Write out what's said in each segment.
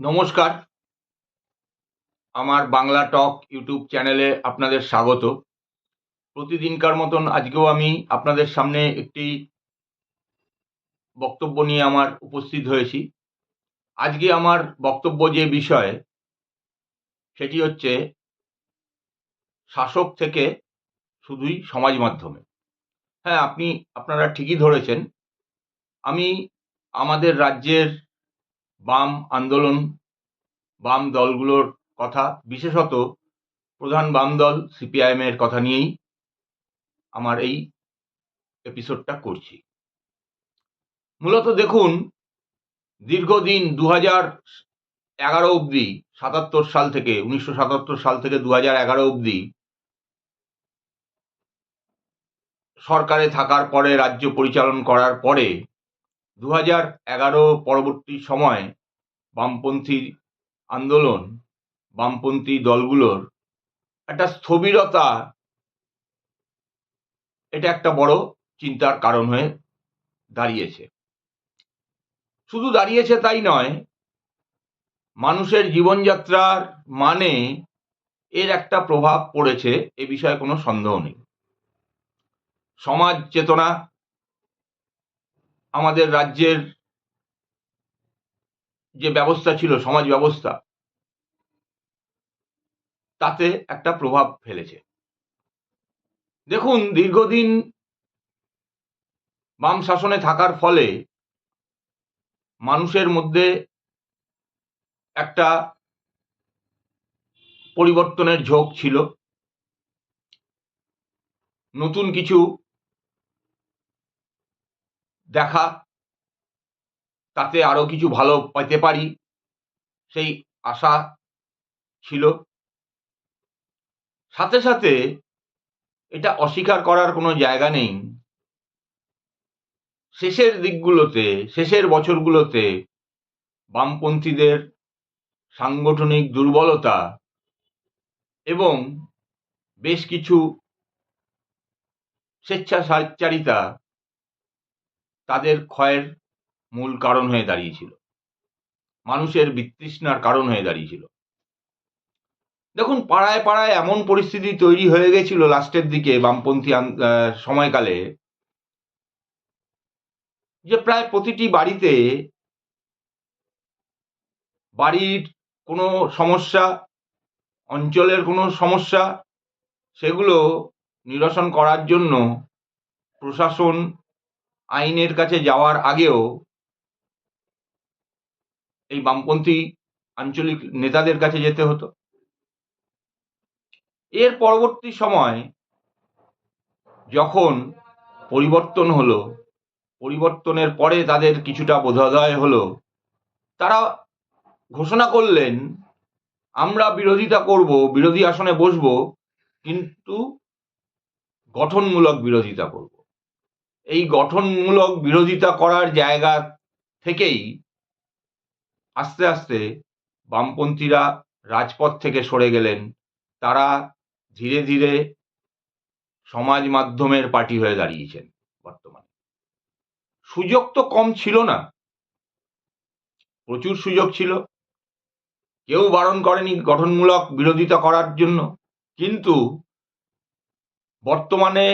নমস্কার। আমার বাংলা টক ইউটিউব চ্যানেলে আপনাদের স্বাগত। প্রতিদিনকার মতন আজকেও আমি আপনাদের সামনে একটি বক্তব্য নিয়ে আমার উপস্থিত হয়েছি। আজকে আমার বক্তব্য যে বিষয়, সেটি হচ্ছে শাসক থেকে শুধুই সমাজ মাধ্যমে। হ্যাঁ আপনি, আপনারা ঠিকই ধরেছেন। আমি আমাদের রাজ্যের বাম আন্দোলন, বাম দলগুলোর কথা, বিশেষত প্রধান বাম দল সিপিআইএম এর কথা নিয়েই আমার এই এপিসোডটা করছি। মূলত দেখুন, দীর্ঘদিন দু হাজার এগারো অবধি, সাতাত্তর সাল থেকে, উনিশশো সাতাত্তর সাল থেকে দু হাজার এগারো অবধি সরকারে থাকার পরে, রাজ্য পরিচালন করার পরে দু হাজার এগারো পরবর্তী সময় বামপন্থী আন্দোলন, বামপন্থী দলগুলোর একটা স্থবিরতা এটা একটা বড় চিন্তার কারণ হয়ে দাঁড়িয়েছে। শুধু দাঁড়িয়েছে তাই নয়, মানুষের জীবনযাত্রার মানে এর একটা প্রভাব পড়েছে, এ বিষয়ে কোনো সন্দেহ নেই। সমাজ চেতনা আমাদের রাজ্যের যে ব্যবস্থা ছিল, সমাজ ব্যবস্থা, তাতে একটা প্রভাব ফেলেছে। দেখুন, দীর্ঘদিন বাম শাসনে থাকার ফলে মানুষের মধ্যে একটা পরিবর্তনের ঝোঁক ছিল। নতুন কিছু দেখা, তাতে আরও কিছু ভালো পেতে পারি, সেই আশা ছিল। সাথে সাথে এটা অস্বীকার করার কোনো জায়গা নেই। শেষের দিকগুলোতে, শেষের বছরগুলোতে বামপন্থীদের সাংগঠনিক দুর্বলতা এবং বেশ কিছু স্বেচ্ছাচারিতা তাদের ক্ষয়ের মূল কারণ হয়ে দাঁড়িয়েছিল। মানুষের বিতৃষ্ণার কারণ হয়ে দাঁড়িয়েছিল। দেখুন, পাড়ায় পাড়ায় এমন পরিস্থিতি তৈরি হয়ে গেছিল লাস্টের দিকে বামপন্থী সময়কালে যে প্রায় প্রতিটি বাড়িতে বাড়ির কোনো সমস্যা, অঞ্চলের কোনো সমস্যা, সেগুলো নিরসন করার জন্য প্রশাসন আইনের কাছে যাওয়ার আগেও এই বামপন্থী আঞ্চলিক নেতাদের কাছে যেতে হতো। এর পরবর্তী সময় যখন পরিবর্তন হলো, পরিবর্তনের পরে তাদের কিছুটা বোধোদয় হলো, তারা ঘোষণা করলেন, আমরা বিরোধিতা করব, বিরোধী আসনে বসব, কিন্তু গঠনমূলক বিরোধিতা করব। এই গঠনমূলক বিরোধিতা করার জায়গা থেকেই আস্তে আস্তে বামপন্থীরা রাজপথ থেকে সরে গেলেন। তারা ধীরে ধীরে সমাজ মাধ্যমের পার্টি হয়ে দাঁড়িয়েছেন বর্তমানে। সুযোগ তো কম ছিল না। প্রচুর সুযোগ ছিল। কেউ বারণ করেনি গঠনমূলক বিরোধিতা করার জন্য। কিন্তু বর্তমানে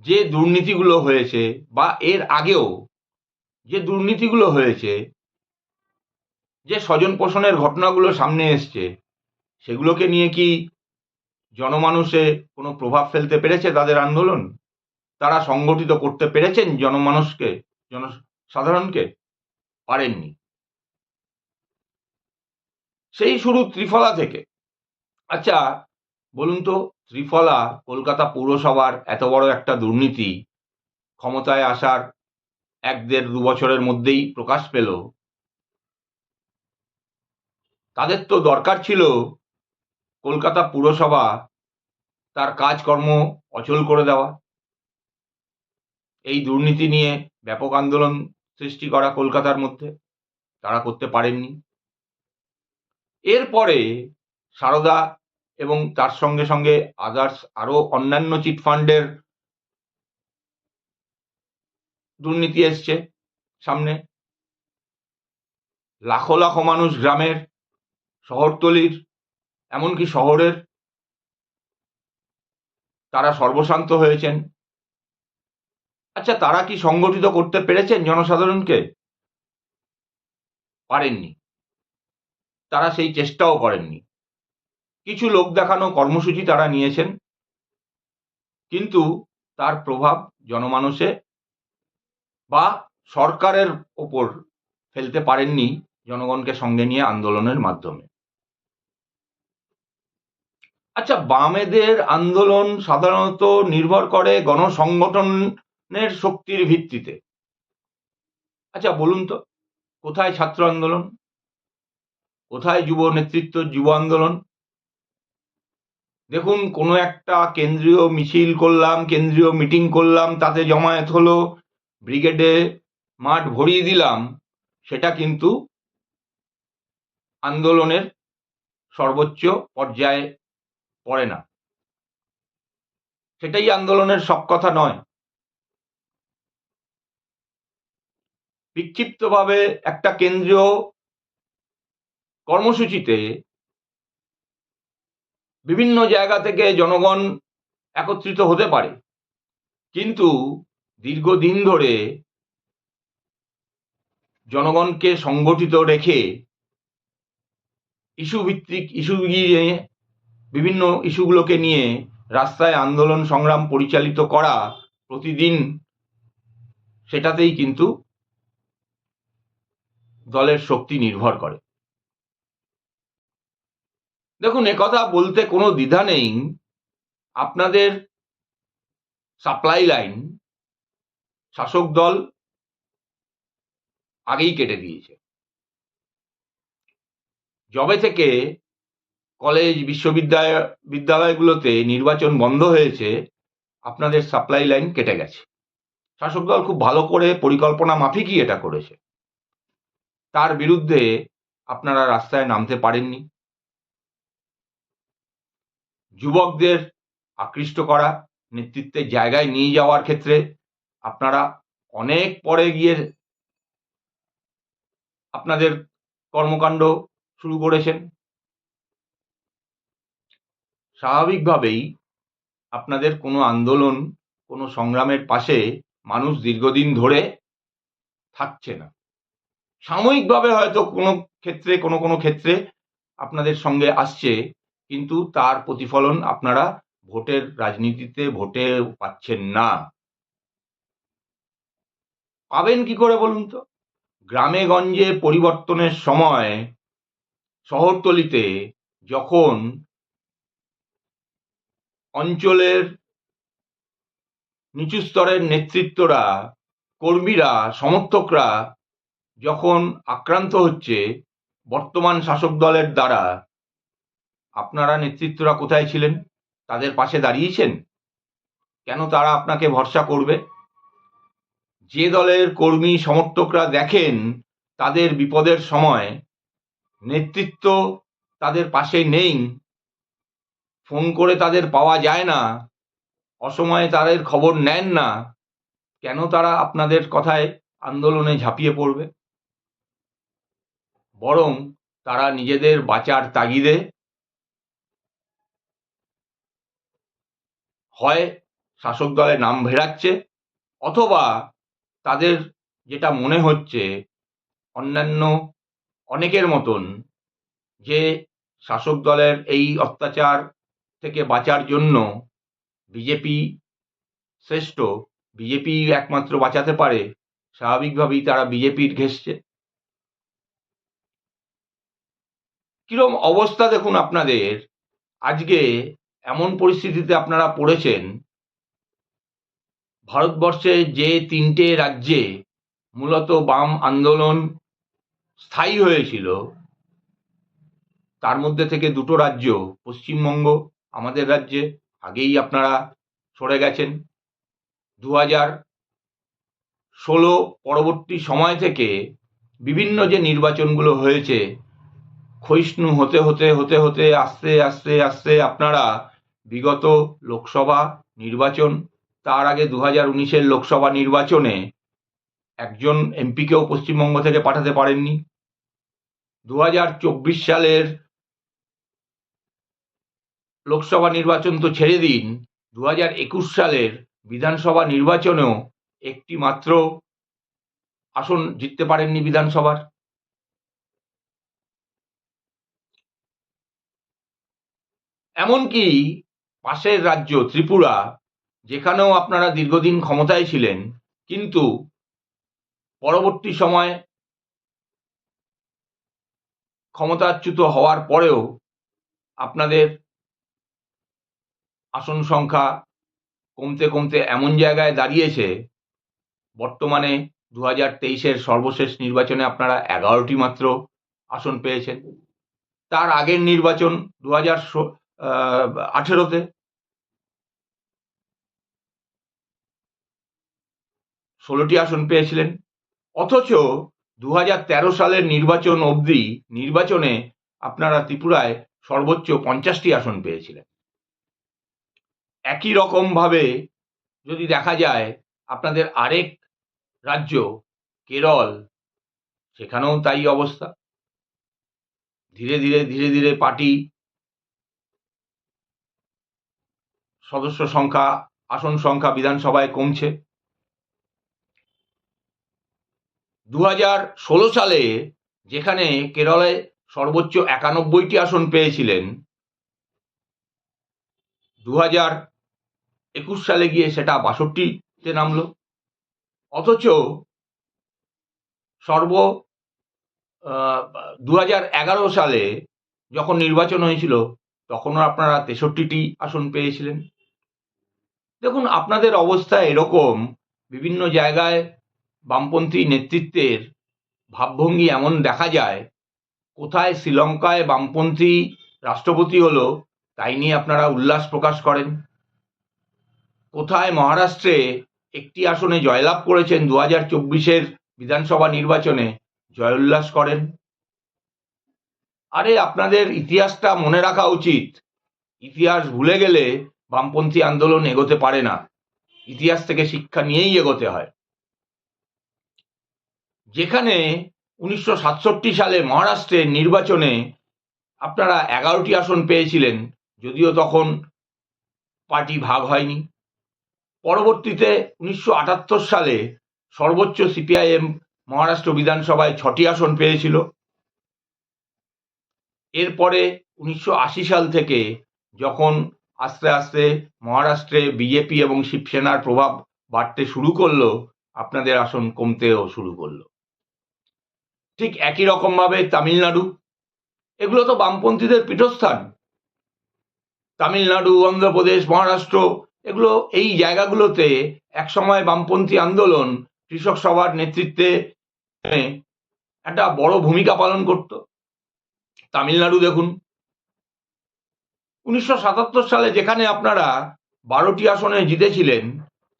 যে দুর্নীতিগুলো হয়েছে বা এর আগেও যে দুর্নীতিগুলো হয়েছে, যে স্বজন পোষণের ঘটনাগুলো সামনে এসছে, সেগুলোকে নিয়ে কি জনমানুষে কোনো প্রভাব ফেলতে পেরেছে তাদের আন্দোলন? তারা সংগঠিত করতে পেরেছেন জনমানুষকে, জনসাধারণকে? পারেননি। সেই শুরু ত্রিফলা থেকে। আচ্ছা বলুন তো, ত্রিফলা কলকাতা পৌরসভার এত বড় একটা দুর্নীতি ক্ষমতায় আসার এক দেড় দু বছরের মধ্যেই প্রকাশ পেল। তাদের তো দরকার ছিল কলকাতা পুরসভা তার কাজকর্ম অচল করে দেওয়া। এই দুর্নীতি নিয়ে ব্যাপক আন্দোলন সৃষ্টি করা কলকাতার মধ্যে তারা করতে পারেননি। এরপরে সারদা এবং তার সঙ্গে সঙ্গে আদার্স আরও অন্যান্য চিটফান্ডের দুর্নীতি এসছে সামনে। লাখো লাখো মানুষ গ্রামের, শহরতলির, এমনকি শহরের তারা সর্বশান্ত হয়েছেন। আচ্ছা তারা কি সংগঠিত করতে পেরেছেন জনসাধারণকে? পারেননি। তারা সেই চেষ্টাও করেননি। কিছু লোক দেখানো কর্মসূচি তারা নিয়েছেন। কিন্তু তার প্রভাব জনমানসে বা সরকারের ওপর ফেলতে পারেননি জনগণকে সঙ্গে নিয়ে আন্দোলনের মাধ্যমে। আচ্ছা বামেদের আন্দোলন সাধারণত নির্ভর করে গণসংগঠনের শক্তির ভিত্তিতে। আচ্ছা বলুন তো, কোথায় ছাত্র আন্দোলন? কোথায় যুব নেতৃত্ব, যুব আন্দোলন? দেখুন, কোনো একটা কেন্দ্রীয় মিছিল করলাম, কেন্দ্রীয় মিটিং করলাম, তাতে জমায়েত হলো, ব্রিগেডে মাঠ ভরিয়ে দিলাম, সেটা কিন্তু আন্দোলনের সর্বোচ্চ পর্যায়ে পড়ে না। সেটাই আন্দোলনের সব কথা নয়। বিক্ষিপ্তভাবে একটা কেন্দ্রীয় কর্মসূচিতে বিভিন্ন জায়গা থেকে জনগণ একত্রিত হতে পারে। কিন্তু দীর্ঘদিন ধরে জনগণকে সংগঠিত রেখে ইস্যু ভিত্তিক ইস্যু নিয়ে, বিভিন্ন ইস্যুগুলোকে নিয়ে রাস্তায় আন্দোলন সংগ্রাম পরিচালিত করা প্রতিদিন সেটাতেই কিন্তু দলের শক্তি নির্ভর করে। দেখুন একথা বলতে কোনো দ্বিধা নেই। আপনাদের সাপ্লাই লাইন শাসক দল আগেই কেটে দিয়েছে। যবে থেকে কলেজ বিশ্ববিদ্যালয় বিদ্যালয়গুলোতে নির্বাচন বন্ধ হয়েছে, আপনাদের সাপ্লাই লাইন কেটে গেছে। শাসক দল খুব ভালো করে পরিকল্পনা মাফিকই এটা করেছে। তার বিরুদ্ধে আপনারা রাস্তায় নামতে পারেননি। যুবকদের আকৃষ্ট করা, নেতৃত্বের জায়গায় নিয়ে যাওয়ার ক্ষেত্রে আপনারা অনেক পরে গিয়ে আপনাদের কর্মকাণ্ড শুরু করেছেন। স্বাভাবিকভাবেই আপনাদের কোনো আন্দোলন, কোনো সংগ্রামের পাশে মানুষ দীর্ঘদিন ধরে থাকছে না। সাময়িকভাবে হয়তো কোনো ক্ষেত্রে, কোনো কোনো ক্ষেত্রে আপনাদের সঙ্গে আসছে কিন্তু তার প্রতিফলন আপনারা ভোটের রাজনীতিতে ভোটে পাচ্ছেন না। পাবেন কি করে বলুন তো? গ্রামে গঞ্জে পরিবর্তনের সময় শহরতলিতে যখন অঞ্চলের নিচু স্তরের নেতৃত্বরা, কর্মীরা, সমর্থকরা যখন আক্রান্ত হচ্ছে, বর্তমান শাসক দলের দ্বারা আপনারা নেতৃত্বরা কোথায় ছিলেন? তাদের পাশে দাঁড়িয়েছেন? কেন তারা আপনাকে ভরসা করবে? যে দলের কর্মী সমর্থকরা দেখেন তাদের বিপদের সময় নেতৃত্ব তাদের পাশে নেই, ফোন করে তাদের পাওয়া যায় না, অসময়ে তাদের খবর নেন না, কেন তারা আপনাদের কথায় আন্দোলনে ঝাঁপিয়ে পড়বে? বরং তারা নিজেদের বাঁচার তাগিদে হয় শাসক দলে নাম ভেড়াচ্ছে অথবা তাদের যেটা মনে হচ্ছে অন্যান্য অনেকের মতন যে শাসক দলের এই অত্যাচার থেকে বাঁচার জন্য বিজেপি শ্রেষ্ঠ, বিজেপি একমাত্র বাঁচাতে পারে, স্বাভাবিকভাবেই তারা বিজেপির ঘেসছে কিরম অবস্থা দেখুন আপনাদের আজকে এমন পরিস্থিতিতে আপনারা পড়েছেন, ভারতবর্ষে যে তিনটে রাজ্যে মূলত বাম আন্দোলন স্থায়ী হয়েছিল, তার মধ্যে থেকে দুটো রাজ্য, পশ্চিমবঙ্গ আমাদের রাজ্যে, আগেই আপনারা সরে গেছেন। দু হাজার ষোলো পরবর্তী সময় থেকে বিভিন্ন যে নির্বাচনগুলো হয়েছে, ক্ষয়িষ্ণু হতে হতে হতে হতে, আস্তে আস্তে আস্তে আপনারা বিগত লোকসভা নির্বাচন, তার আগে দু হাজার উনিশের লোকসভা নির্বাচনে একজন এমপিকেও পশ্চিমবঙ্গ থেকে পাঠাতে পারেননি। দু হাজার চব্বিশ সালের লোকসভা নির্বাচন তো ছেড়ে দিন দু হাজার একুশ সালের বিধানসভা নির্বাচনেও একটি মাত্র আসন জিততে পারেননি বিধানসভার। এমনকি পাশের রাজ্য ত্রিপুরা, যেখানেও আপনারা দীর্ঘদিন ক্ষমতায় ছিলেন, কিন্তু পরবর্তী সময় ক্ষমতাচ্যুত হওয়ার পরেও আপনাদের আসন সংখ্যা কমতে কমতে এমন জায়গায় দাঁড়িয়েছে, বর্তমানে দু হাজার তেইশের সর্বশেষ নির্বাচনে আপনারা এগারোটি মাত্র আসন পেয়েছেন। তার আগের নির্বাচন দু হাজার আঠেরোতে। ষোলোটি আসন পেয়েছিলেন। অথচ দু সালের নির্বাচন অবধি নির্বাচনে আপনারা ত্রিপুরায় সর্বোচ্চ পঞ্চাশটি আসন পেয়েছিলেন। একই রকমভাবে যদি দেখা যায়, আপনাদের আরেক রাজ্য, কেরল, সেখানেও তাই অবস্থা। ধীরে ধীরে ধীরে ধীরে পার্টি সদস্য সংখ্যা, আসন সংখ্যা বিধানসভায় কমছে। দু সালে যেখানে কেরলে সর্বোচ্চ একানব্বইটি আসন পেয়েছিলেন দু হাজার একুশ সালে গিয়ে সেটা বাষট্টিতে নামলো। অথচ সর্ব দু এগারো সালে যখন নির্বাচন হয়েছিল, তখনও আপনারা তেষট্টিটি আসন পেয়েছিলেন। দেখুন, আপনাদের অবস্থা এরকম, বিভিন্ন জায়গায় বামপন্থী নেতৃত্বের ভাবভঙ্গি এমন দেখা যায়, কোথায় শ্রীলঙ্কায় বামপন্থী রাষ্ট্রপতি হলো, তাই নিয়ে আপনারা উল্লাস প্রকাশ করেন। কোথায় মহারাষ্ট্রে একটি আসনে জয়লাভ করেছেন দু হাজার চব্বিশের বিধানসভা নির্বাচনে জয় উল্লাস করেন। আরে, আপনাদের ইতিহাসটা মনে রাখা উচিত। ইতিহাস ভুলে গেলে বামপন্থী আন্দোলন এগোতে পারে না। ইতিহাস থেকে শিক্ষা নিয়েই এগোতে হয়। যেখানে উনিশশো সাতষট্টি সালে মহারাষ্ট্রের নির্বাচনে আপনারা এগারোটি আসন পেয়েছিলেন, যদিও তখন পার্টি ভাগ হয়নি। পরবর্তীতে উনিশশো আটাত্তর সালে সর্বোচ্চ সিপিআইএম মহারাষ্ট্র বিধানসভায় ছটি আসন পেয়েছিল। এরপরে উনিশশো আশি সাল থেকে যখন আস্তে আস্তে মহারাষ্ট্রে বিজেপি এবং শিবসেনার প্রভাব বাড়তে শুরু করল, আপনাদের আসন কমতেও শুরু করল। ঠিক একই রকমভাবে তামিলনাড়ু, এগুলো তো বামপন্থীদের পীঠস্থান। তামিলনাড়ু, অন্ধ্রপ্রদেশ, মহারাষ্ট্র, এগুলো এই জায়গাগুলোতে একসময় বামপন্থী আন্দোলন কৃষক সভার নেতৃত্বে একটা বড় ভূমিকা পালন করত। তামিলনাড়ু দেখুন উনিশশো সাতাত্তর সালে যেখানে আপনারা বারোটি আসনে জিতেছিলেন,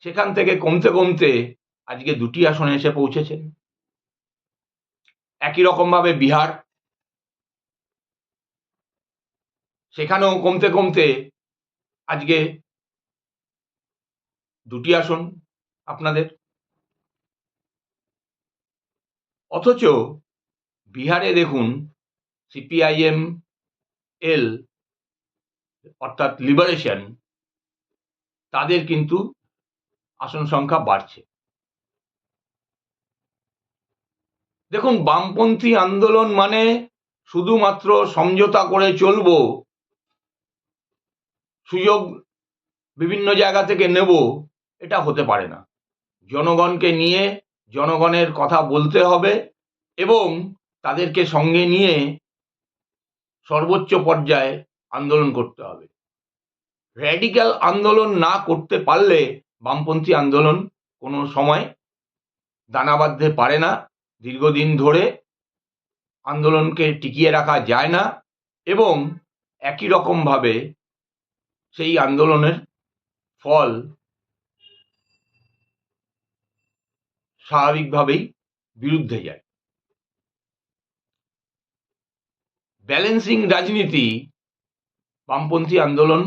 সেখান থেকে কমতে কমতে আজকে দুটি আসনে এসে পৌঁছেছেন। একই রকমভাবে বিহার, সেখানেও কমতে কমতে আজকে দুটি আসন আপনাদের। অথচ বিহারে দেখুন, সিপিআইএম এল অর্থাৎ লিবারেশন তাদের কিন্তু আসন সংখ্যা বাড়ছে। দেখুন, বামপন্থী আন্দোলন মানে শুধুমাত্র সমঝোতা করে চলব, সুযোগ বিভিন্ন জায়গা থেকে নেব, এটা হতে পারে না। জনগণকে নিয়ে জনগণের কথা বলতে হবে এবং তাদেরকে সঙ্গে নিয়ে সর্বোচ্চ পর্যায়ে আন্দোলন করতে হবে। র্যাডিক্যাল আন্দোলন না করতে পারলে বামপন্থী আন্দোলন কোনো সময় দানা বাঁধতে পারে না। দীর্ঘদিন ধরে আন্দোলনকে টিকিয়ে রাখা যায় না এবং একই রকমভাবে সেই আন্দোলনের ফল স্বাভাবিকভাবেই বিরুদ্ধে যায়। ব্যালেন্সিং রাজনীতি বামপন্থী আন্দোলন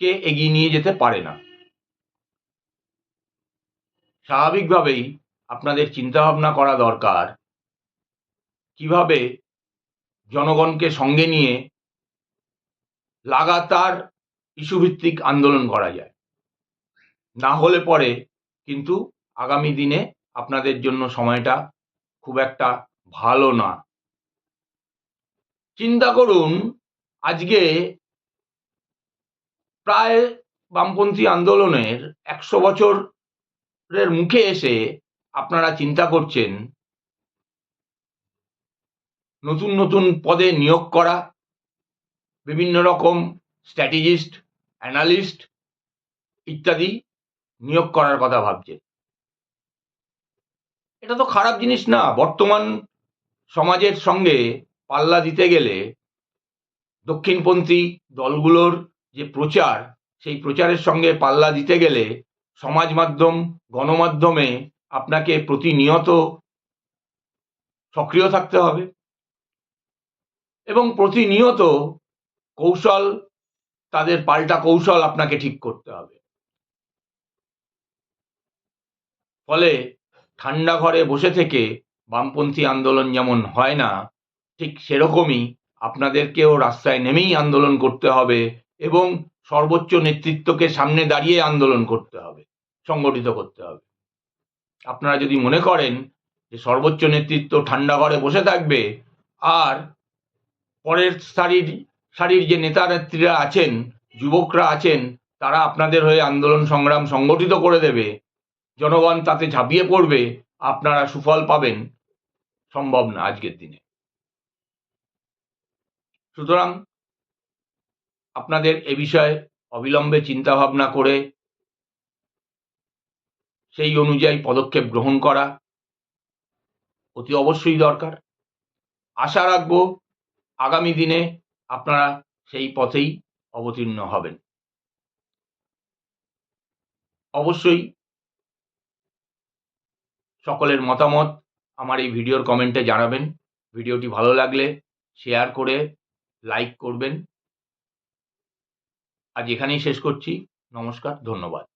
কে এগিয়ে নিয়ে যেতে পারে না। স্বাভাবিকভাবেই আপনাদের চিন্তাভাবনা করা দরকার কীভাবে জনগণকে সঙ্গে নিয়ে লাগাতার ইস্যুভিত্তিক আন্দোলন করা যায়। না হলে পরে কিন্তু আগামী দিনে আপনাদের জন্য সময়টা খুব একটা ভালো না। চিন্তা করুন, আজকে প্রায় বামপন্থী আন্দোলনের একশো বছরের মুখে এসে আপনারা চিন্তা করছেন, নতুন নতুন পদে নিয়োগ করা, বিভিন্ন রকম স্ট্র্যাটেজিস্ট, অ্যানালিস্ট ইত্যাদি নিয়োগ করার কথা ভাবছেন। এটা তো খারাপ জিনিস না, বর্তমান সমাজের সঙ্গে পাল্লা দিতে গেলে দক্ষিণপন্থী দলগুলোর যে প্রচার, সেই প্রচারের সঙ্গে পাল্লা দিতে গেলে সমাজ মাধ্যম, গণমাধ্যমে আপনাকে প্রতিনিয়ত সক্রিয় থাকতে হবে এবং প্রতিনিয়ত কৌশল, তাদের পাল্টা কৌশল আপনাকে ঠিক করতে হবে। ফলে ঠান্ডা ঘরে বসে থেকে বামপন্থী আন্দোলন যেমন হয় না ঠিক সেরকমই আপনাদেরকেও রাস্তায় নেমেই আন্দোলন করতে হবে এবং সর্বোচ্চ নেতৃত্বকে সামনে দাঁড়িয়ে আন্দোলন করতে হবে, সংগঠিত করতে হবে। আপনারা যদি মনে করেন যে সর্বোচ্চ নেতৃত্ব ঠান্ডা ঘরে বসে থাকবে আর পরের সারির সারির যে নেতা নেত্রীরা আছেন, যুবকরা আছেন, তারা আপনাদের হয়ে আন্দোলন সংগ্রাম সংগঠিত করে দেবে, জনগণ তাতে ঝাঁপিয়ে পড়বে, আপনারা সুফল পাবেন। সম্ভব না আজকের দিনে। সুতরাং আপনাদের এ বিষয়ে অবিলম্বে চিন্তা ভাবনা করে সেই অনুযায়ী পদক্ষেপ গ্রহণ করা অতি অবশ্যই দরকার। আশা রাখব আগামী দিনে আপনারা সেই পথেই অবতীর্ণ হবেন। অবশ্যই সকলের মতামত আমার এই ভিডিওর কমেন্টে জানাবেন। ভিডিওটি ভালো লাগলে শেয়ার করে লাইক করবেন। আজ এখানেই শেষ করছি। নমস্কার ধন্যবাদ।